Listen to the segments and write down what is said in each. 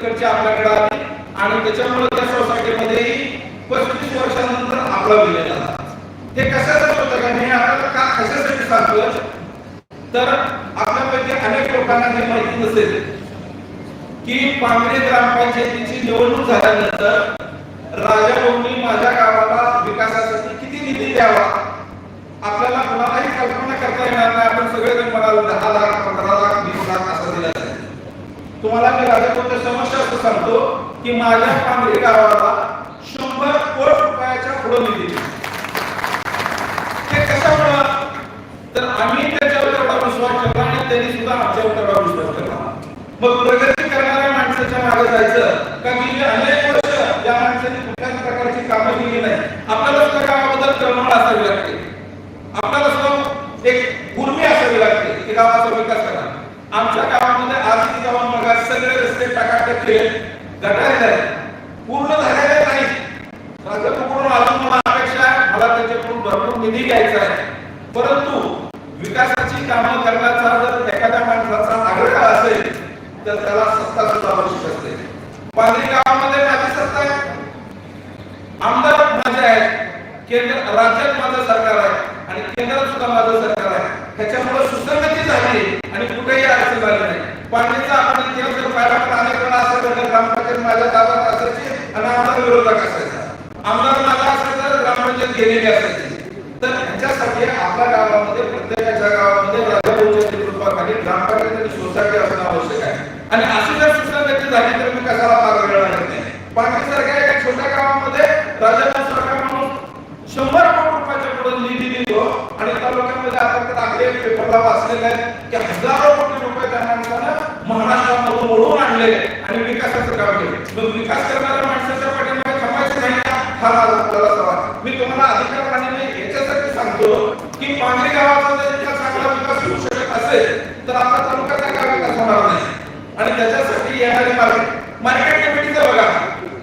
तिकडची आपल्याकडे आली आणि त्याच्यामुळे त्या सोसायटीमध्येही पस्तीस वर्षानंतर आपला विलय झाला हे कशाचं होतं का मी आपल्याला का कशासाठी सांगतोय? तर आपल्यापैकी अनेक लोकांना हे माहिती नसेल की पांगरे ग्रामपंचायतीची निवडणूक झाल्यानंतर राजाभाऊंनी माझ्या गावाला विकासासाठी किती निधी द्यावा आपल्याला कुणालाही कल्पना करता येणार नाही आपण सगळेजण म्हणाल दहा लाख पंधरा लाख वीस लाख असा दिला जाईल तुम्हाला मी राजा भाऊच्या समस्या असं सांगतो की माझ्या पांगरे गावाला शंभर कोट रुपयाच्या पुढे निधी दिला. ते कशामुळं? तर आम्ही त्याच्यावर तेवढा विश्वास ठेवला आणि त्यांनी सुद्धा आमच्यावर तेवढा विश्वास ठेवला. मग प्रगती करणाऱ्या माणसाच्या मागे जायचं का गेली अनेक वर्ष या माणसाने कुठल्याच प्रकारची कामं केली नाही आपल्याला सुद्धा गावाबद्दल तळमळ असावी लागते आपल्याला सुद्धा एक उर्मी असावी लागते की गावाचा विकास करा आमच्या गावामध्ये आरती गावात बघा सगळे रस्ते टाकाटक केले गटारी झाले पूर्ण झालेले नाही. राजपूरकडून अजून मला अपेक्षा आहे. मला त्याच्याकडून भरपूर निधी घ्यायचा आहे. परंतु विकासाची कामं करण्याचा जर एखाद्या माणसाचा आग्रह असेल तर त्याला सत्ता सुद्धा आवश्यक असते. पांढरी गावामध्ये माझी सत्ता आहे. आमदार माझे आहेत. केंद्र राज्यात माझं सरकार आहे. आणि केंद्रात सुद्धा माझं सरकार आहे. त्याच्यामुळे सुसंगती झाली आणि कुठेही अडचण झाली नाही. पाणीचा आपण इतिहास जर पाहिला तर अनेक असं घडलं ग्रामपंचायत माझ्या ताब्यात असायची आणि आमदार विरोधक असायचा. आमदार माझा असायचा ग्रामपंचायत गेलेली असायची. तर ह्याच्यासाठी आपल्या गावामध्ये प्रत्येकाच्या गावामध्ये राजाभाऊच्या ग्रामपंचायत आणि सोसायटी असणं आवश्यक आहे. आणि अशी जर सुसंगती झाली तर मी कशाला मार्ग मिळणार नाही. पाटणीसारख्या एका छोट्या गावामध्ये राजाभाऊ सरकार म्हणून शंभर कोटी रुपयाच्या पुढे निधी दिलो हो. आणि तालुक्यामध्ये आपण तर पेपरला वाचलेले आहेत की हजारो कोटी रुपये त्या माणसानं महाराष्ट्रामधून आणले. आणि विकासाचं काम केलं. मग विकास करणाऱ्या माणसाच्या पाठीमागे थांबायचं नाही का? हा माझा सवाल. मी तुम्हाला अधिकाराने याच्यासाठी सांगतो की पांढरी गावाचा जर इतका चांगला विकास होऊ शकत असेल तर आपला तालुक्याचा काय विकास होणार नाही. आणि त्याच्यासाठी येणारे मार्केट मार्केट कमिटीचं बघा.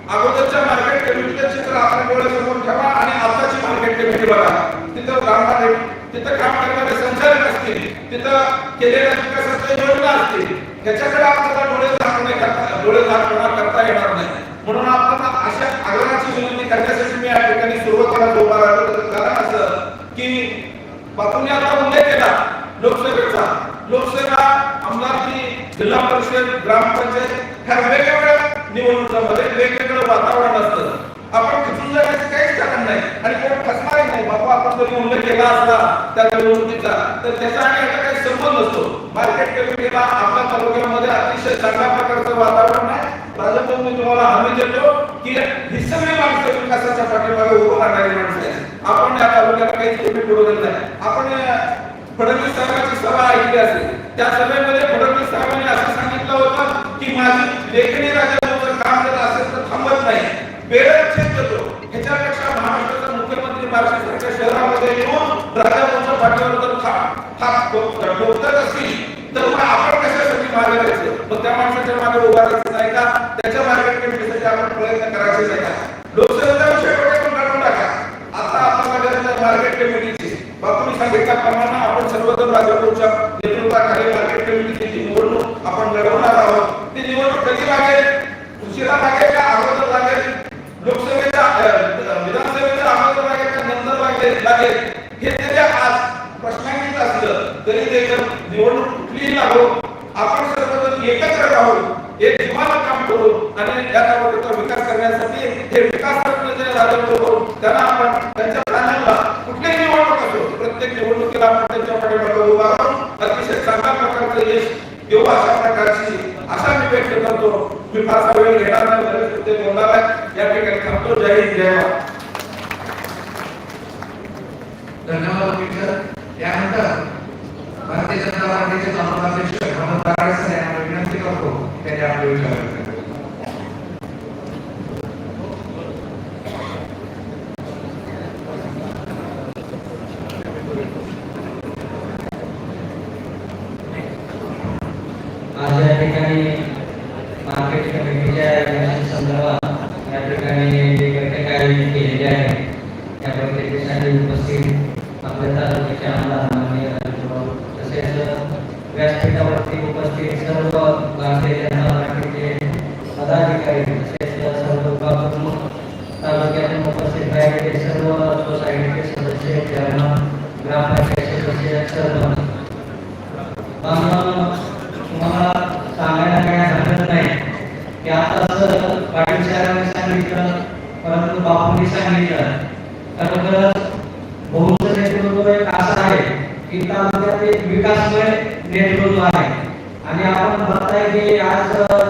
अगोदरच्या मार्केट कमिटीचं चित्र आपण डोळ्यासमोर ठेवा आणि आताची मार्केट कमिटी बघा. तिथं राहणारे तिथं काम करणारे संचालक असतील तिथं केलेल्या विकासाच्या योजना असतील ह्याच्याकडे आपल्याला डोळे झाकणे करता डोळे झाकणा करता येणार नाही. म्हणून आपण अशा आग्रहाची विनंती करण्यासाठी मी या ठिकाणी सुरुवातीला उभा राहिलो कारण असं की बापूंनी आता उल्लेख केला लोकसभेचा. लोकसभा आमदारची जिल्हा परिषद ग्रामपंचायत ह्या वेगवेगळ्या निवडणुकांमध्ये वेगवेगळं वातावरण असतं. आपण खचून जाण्याचं काहीच कारण नाही आणि कोण फसणार नाही. बापा आपण जरी उल्लेख केला असला त्या निवडणुकीचा तर त्याचा आणि याचा संबंध असतो मार्केट कमिटीला आपल्या तालुक्यामध्ये अतिशय चांगल्या प्रकारचं वातावरण आहे. राजन मी तुम्हाला हमी देतो की ही सगळी माणसं विकासाच्या पाठीमागे उभं राहणारी माणसं आहेत. आपण या तालुक्याला काही कमी पुरवलं नाही. आपण फडणवीस साहेबांची सभा ऐकली असेल. त्या सभेमध्ये फडणवीस साहेबांनी असं सांगितलं होतं की माझी लेखणी राज्याचं काम करत असेल तर थांबत नाही. बेरज चेक देतो ह्याच्यापेक्षा महाराष्ट्राचा मुख्यमंत्री बार्शीसारख्या शहरामध्ये येऊन राजाभाऊच्या पाठीवर जर थाप हा ठोकत असतील तर मग आपण कशासाठी मागे राहायचं मग त्या माणसाच्या मागे उभा राहायचं नाही का? त्याच्या मार्केट कमिटीसाठी आपण प्रयत्न करायचे नाही का? लोकसभेचा विषय कुठे पण काढून टाका. आता आपण गरज आहे मार्केट कमिटीची. बापूंनी सांगितल्याप्रमाणे आपण सर्वजण राजापूरच्या नेतृत्वाखाली मार्केट कमिटीची निवडणूक आपण लढवणार आहोत. ती निवडणूक कधी लागेल? उशिरा लागेल का अगोदर लागेल? लोकसभेच्या विधानसभेच्या अगोदर लागेल का नंतर लागेल? लागेल. हे जरी आज प्रश्न तरी देखील निवडणूक कुठलीही लागो आपण सर्वजण एकत्र राहून एक जीवाला काम करू आणि या तालुक्याचा विकास करण्यासाठी हे विकास तज्ञ जे राजबरोबर त्यांना आपण त्यांच्या प्राण्यांना कुठलीही निवडणूक असो प्रत्येक निवडणुकीला आपण त्यांच्या पाठीमागे उभा राहून अतिशय चांगल्या प्रकारचं यश देऊ अशा प्रकारची आशा मी व्यक्त करतो. मी फारसा वेळ घेणार नाही बरेच मुद्दे बोलणार आहे या ठिकाणी थांबतो. जय हिंद जय महाराष्ट्र. धन्यवाद विठ्ठल त्यानंतर भारतीय जनता पार्टीचे तालुकाध्यक्ष प्रमोद कराड सर यांना विनंती करतो की त्यांनी आपले विचार व्यक्त करावे. आज या ठिकाणी मार्केट कमिटीच्या इलेक्शन संदर्भात या ठिकाणी जे बैठक आयोजित केलेली आहे त्या बैठकीसाठी उपस्थित आपल्या तालुक्याचे आमदार माननीय राजूभाऊ तसेच व्यासपीठावरती उपस्थित सर्व भारतीय जनता पार्टीचे बापूंनी सांगितलं खरोखरच बहुचं नेतृत्व एक असं आहे की तालुक्यात एक विकासमय नेतृत्व आहे आणि आपण बघताय की आज अं,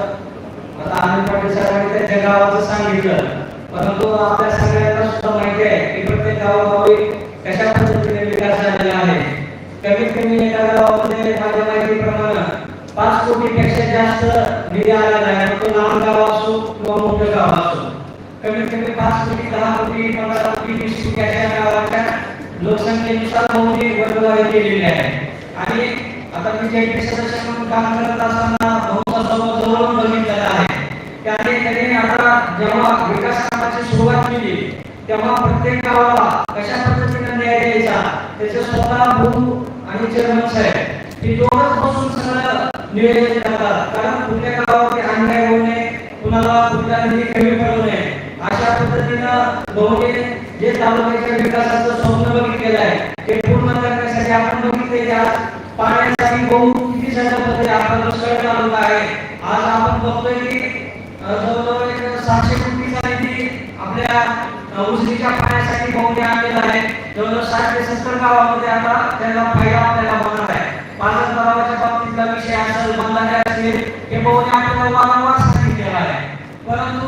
आता आनंद पाटील साहेबांनी त्यांच्या गावाचं सांगितलं परंतु आपल्या सगळ्यांना सुद्धा माहिती आहे की प्रत्येक गावागावी कशा पद्धतीने विकास झालेला आहे. कमीत कमी एका गावामध्ये माझ्या माहितीप्रमाणे पाच कोटीपेक्षा जास्त निधी आलेला आहे तो लहान गाव असो किंवा मोठं गाव असो. कमीत कमी पाच कोटी दहा कोटी पंधरा कोटी वीस कोटी अशा गावाच्या लोकसंख्येनुसार मोठी वर्गवारी केलेली आहे. आणि आता मी जे सदस्य म्हणून काम करत असताना बहुमत जवळून बघितलेलं आहे. आता जेव्हा विकास कामाची सुरुवात केली तेव्हा प्रत्येक गावाला कशा पद्धतीने न्याय द्यायचा त्याचे स्वतः भाऊ आणि चेअरमन साहेब हे दोनच बसून सगळं नियोजन करतात. कारण कुठल्या गावामध्ये अन्याय होऊ नये कुणाला कुठला निधी कमी पडू नये. अशा पद्धतीनं बहुतेक जे तालुक्याच्या विकासाचं स्वप्न बघितलेलं आहे ते पूर्ण करण्यासाठी आपण बघितले की आज पाण्यासाठी बहु किती सगळ्या पद्धती आपला दुष्काळ तालुका आहे. आज आपण बघतोय की अ, जवळजवळ एक सातशे कोटीचा निधी आपल्या उजनीच्या पाण्यासाठी बहुते आणलेला आहे जवळजवळ साठ ते सत्तर गावामध्ये आता त्याला फायदा आपल्याला होणार आहे पालक तलावाच्या बाबतीतला विषय असेल बंधारे असेल हे बहुते आपल्याला वारंवार सांगितलेला आहे परंतु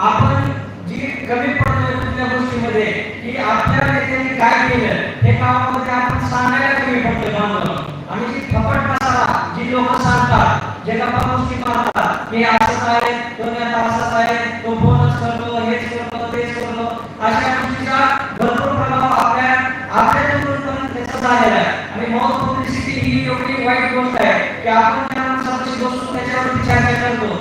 आपण जी कमी पडतोय कुठल्या गोष्टीमध्ये की आपल्या नेत्यांनी काय केलं हे गावामध्ये आपण सांगायला कमी पडतोय बांधव आणि जी फपट मसाला जी लोक सांगतात जे गप्पा गोष्टी मारतात हे असंच आहे तो नेता असंच आहे तो फोनच करतो हेच करतो तेच करतो अशा गोष्टीचा भरपूर प्रभाव आपल्या आपल्या नेतृत्वाने त्याचा झालेला आहे आणि मौत पब्लिसिटी ही एवढी वाईट गोष्ट आहे की आपण त्या माणसापाशी बसून त्याच्यावरती चर्चा करतो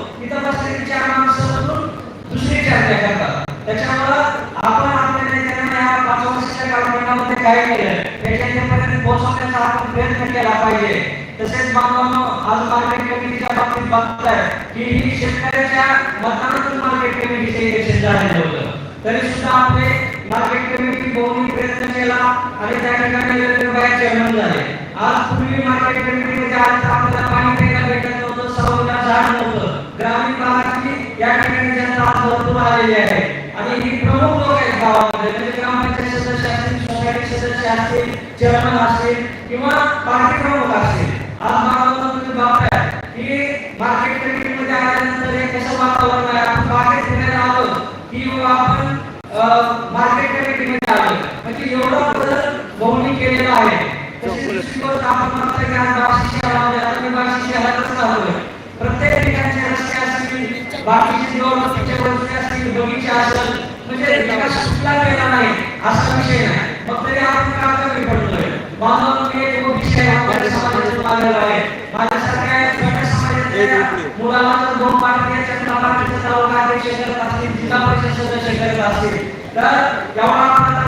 तिथं बसलेली चार माणसं करतात. त्याच्यामुळं आपण आपल्या नेत्यांना या पाच वर्षाच्या कालखंडामध्ये काय केलं? त्याच्यापर्यंत पोहोचवण्याचा आपण प्रयत्न केला पाहिजे. तसेच बांधवांनो आज मार्केट कमिटीच्या बाबतीत बघताय की ही शेतकऱ्याच्या मतदानातून मार्केट कमिटीचे इलेक्शन झालेलं होतं. तरी सुद्धा आपले मार्केट कमिटी बहुनी प्रयत्न केला आणि त्या ठिकाणी वेगवेगळ्या चेअरमन झाले. आज पूर्वी मार्केट कमिटीमध्ये आज आपल्याला पाणी प्यायला भेटत नव्हतं सरोवर झाड नव्हतं. ग्रामीण भागातली या ठिकाणी जनता आज भरपूर आलेली आहे. आणि ही प्रमुख लोक आहेत गावामध्ये. म्हणजे ग्रामपंचायत सदस्य असतील सोसायटी सदस्य असतील चेअरमन असतील किंवा पार्टी प्रमुख असतील. आज मला तुम्ही आहे म्हणजे की मार्केट कमिटीमध्ये आल्यानंतर हे कसं वातावरण आहे? आपण बाहेर फिरायला आलो की आपण मार्केट कमिटीमध्ये आलो. म्हणजे एवढा बदल बहुनी केलेला आहे. तसेच आपण म्हणतो की आज बार्शी शहरामध्ये आता मी बार्शी शहरातच राहतोय. प्रत्येक ठिकाणचे बाकीचे निवडणुकीचे रस्ते असतील बगीचे असेल म्हणजे विकास सुटला गेला नाही असा विषय नाही. मग तरी आपण का कमी पडतोय? बांधव मी एक विषय आपल्या समाजातून आलेला आहे. माझ्यासारख्या छोट्या समाजातल्या मुलाला जर दोन पार्टीच्या तालुक्याचे तालुका अध्यक्ष करत असतील जिल्हा परिषद सदस्य करत असतील. तर एवढा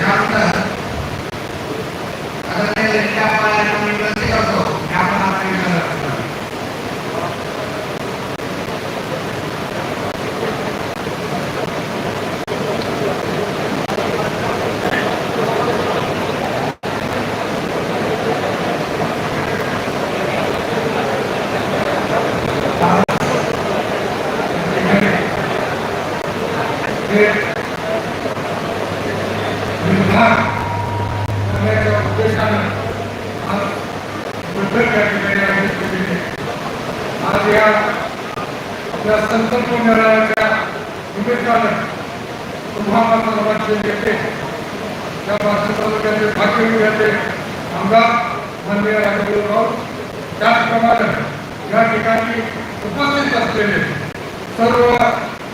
Ya, बैठक या ठिकाणी आयोजित आज या आपल्या संकल्प मेळाव्याच्या निमित्तानं तुम्हाला समाजचे नेते त्या बार्शी तालुक्याचे भाग्य विभागाचे आमदार माननीय राजगुरू राऊत त्याचप्रमाणे या ठिकाणी उपस्थित असलेले सर्व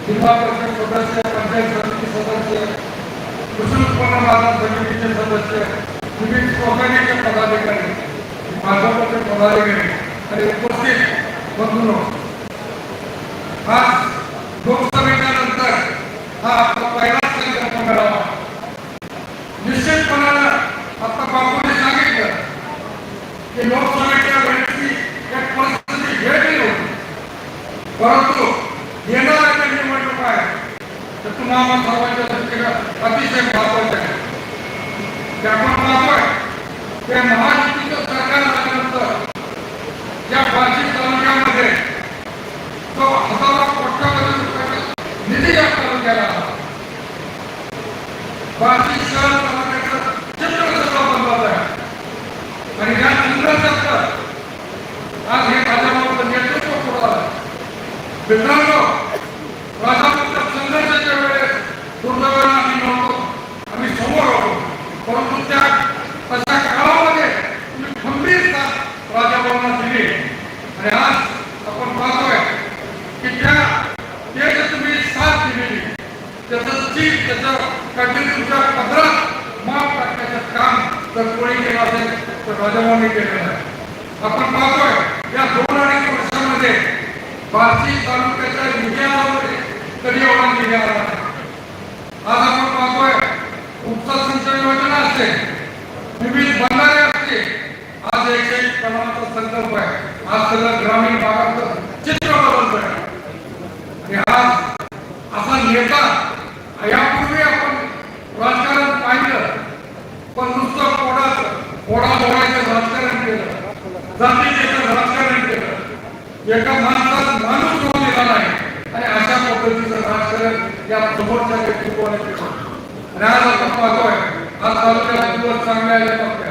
जिल्हा परिषद सदस्य पंचायत समिती सदस्य कृषी उत्पन्न बाजार समितीचे सदस्य विविध सोसायटीचे पदाधिकारी भाजपचे पदाधिकारी आणि उपस्थित बंधूंनो आज लोकसभेच्या नंतर हा आपला पहिला संकल्प मेळावा निश्चितपणानं आता बापूने सांगितलं की लोकसभेच्या वेळेची एक परिस्थिती वेगळी होती परंतु येणाऱ्या ज्या निवडणूक आहे तर तुम्हाला सर्वांच्या दृष्टीनं अतिशय महत्त्वाचे आहे ते आपण पाहतोय ते महायुतीचं सरकार आल्यानंतर या बार्शी तालुक्यामध्ये तो हजारो कोट्यावधी रुपयाचा निधी या तालुक्याला आला बार्शी शहर तालुक्याचं चित्र सगळं बदलत आहे आणि या चित्राचं आज हे भाजपाचं नेतृत्व पुढं आलं मित्रांनो राजापूरच्या संघर्षाच्या वेळेस दुर्दैवाने आम्ही नव्हतो आम्ही समोर होतो परंतु त्या तशा काळामध्ये तुम्ही खंबीर साथ राजाभाऊंना दिली आणि आज आपण पाहतोय की त्या ते जे तुम्ही साथ दिलेली त्याचं चीज त्याचं काहीतरी तुमच्या माप टाकण्याचं काम जर कोणी केलं असेल तर राजाभाऊंनी केलेलं आहे. आपण पाहतोय या दोन अडीच वर्षामध्ये बार्शी तालुक्याच्या विजयामध्ये कधी एवढा निधी आज आपण पाहतोय उपसा सिंचन योजना असते. विविध बंधारे असते. आज एकशे एक संकल्प आहे. आज सगळं ग्रामीण भागाचं चित्र बदलतोय. आणि आज असा नेता यापूर्वी आपण राजकारण पाहिलं पण नुसतं पोडाचं पोडा बोलायचं राजकारण केलं जातीचं राजकारण केलं एका माणसात माणूस होऊन दिला नाही आणि अशा पद्धतीचं राजकारण या समोरच्या व्यक्तित्वाने आणि आज आपण पाहतोय आज तालुक्याला दिवस चांगले आले नव्हते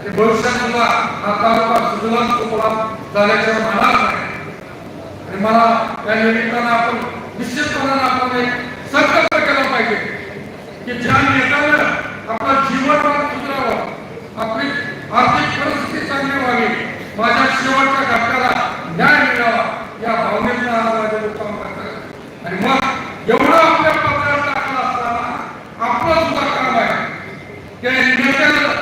आणि भविष्यात सुद्धा हा तालुका सुजलाम सुफलाम झाल्याशिवाय राहणार नाही. आणि मला या निमित्तानं आपण निश्चितपणानं आपण एक संकल्प केला पाहिजे की ज्या नेत्यानं आपला जीवनमान सुधारावं आपली आर्थिक परिस्थिती चांगली व्हावी माझ्या शेवटच्या घटकाला न्याय मिळावा या भावनेतनं आज माझ्या काम करतात आणि मग एवढं आपल्या पत्रात टाकलं असताना आपलं सुद्धा काम आहे की नेत्याला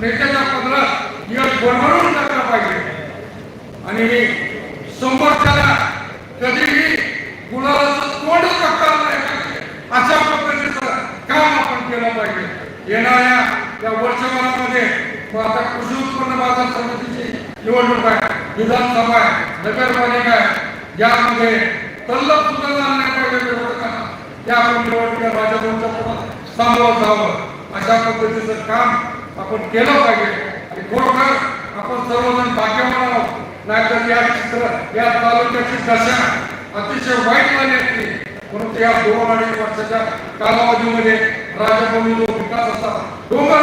नेत्याच्या पत्रात यश बनवून टाकलं पाहिजे आणि समोरच्याला कधीही गुलाबाचं तोंडच टाकता नाही पाहिजे. अशा पद्धतीचं काम आपण केलं पाहिजे येणाऱ्या या वर्षभरामध्ये मग आता कृषी उत्पन्न बाजार समितीची निवडणूक आहे विधानसभा आहे नगरपालिका आहे यामध्ये तल्लप सुद्धा झालं नाही पाहिजे आपण निवडणुका राजभवनच्या सामोरं जावं. अशा पद्धतीचं काम आपण केलं पाहिजे. आणि खरोखर आपण सर्वजण भाग्यवान आहोत. नाहीतर या चित्र या तालुक्याची दशा अतिशय वाईट झाली असती. परंतु या दोन अडीच वर्षाच्या कालावधीमध्ये राजभवनी जो विकास असा डोंगर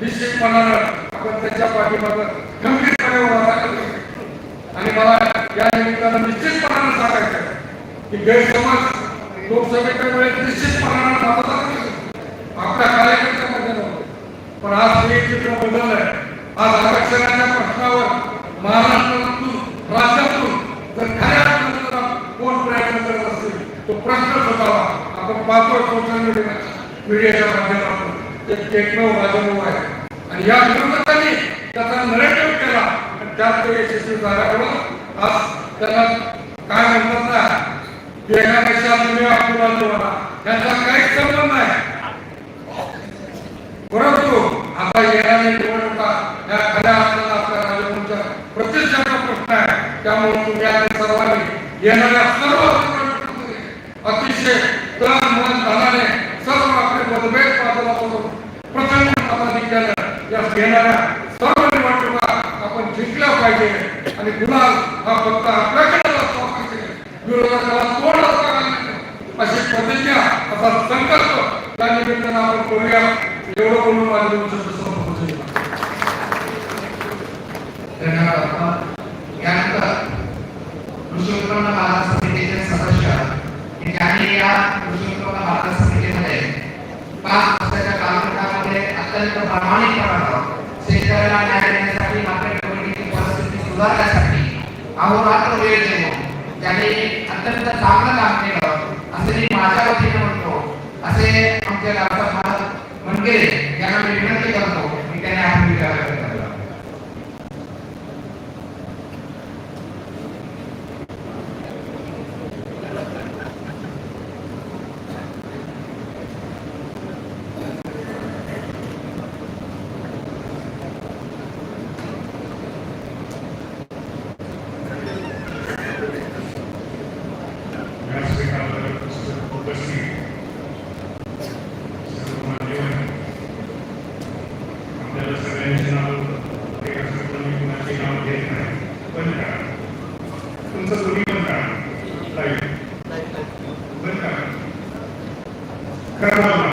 निश्चितपणानं आपण त्याच्या पाठीमागं गंभीर उभा राहिलो आणि मला या निमित्तानं निश्चितपणानं सांगायचं की गैरसमज लोकसभेच्या वेळेस निश्चितपणानं मतदान आपल्या कार्यकर्त्यामध्ये नव्हतं पण आज हे चित्र बदललंय. आज आरक्षणाच्या प्रश्नावर महाराष्ट्रातून राज्यातून जर खऱ्या अर्थानं कोण प्रयत्न करत असेल तो प्रश्न स्वतःला आपण पाहतोय सोशल मीडिया मीडियाच्या माध्यमातून. एक टेक्नो राजभाऊ आहे. आणि या विरोधकांनी त्याचा नरेटिव्ह केला. त्यात ते यशस्वी झाल्यामुळं आज त्यांना काय म्हणतात ना येण्यापेक्षा तुम्ही आपला तुम्हाला त्यांचा काहीच संबंध नाही. परंतु आता येणारी निवडणुका या खऱ्या अर्थानं आपल्या राजभवनच्या प्रतिष्ठाचा प्रश्न आहे त्यामुळे तुम्ही आता सर्वांनी येणाऱ्या सर्व अतिशय तन मन धनाने सर्व आपले मतभेद बाजूला करून प्रचंड मताधिक्यानं या घेणाऱ्या सर्व निवडणुका आपण जिंकल्या पाहिजे आणि गुलाल हा फक्त आपल्याकडे असला पाहिजे तोड असता अशी प्रतिज्ञा असा संकल्प त्या निमित्तानं आपण करूया. एवढं बोलून माझे यानंतर कृषी उत्पन्न बाजार समितीचे सदस्य म्हणजे ज्यांनी या कृषी उत्पन्न बाजार समितीमध्ये पाच वर्षाच्या कालखंडामध्ये अत्यंत प्रामाणिकपणानं शेतकऱ्याला न्याय देण्यासाठी मार्केट कमिटीची परिस्थिती सुधारण्यासाठी अहोरात्र वेळ देऊन त्यांनी अत्यंत चांगलं काम केलं. असे मी माझ्या वतीने म्हणतो. असे आमच्या गावाचा महाराज म्हणजे यांना मी विनंती करतो. मी त्याने आपण विचारावे तुमचं दोन्ही पण काढ वेलकम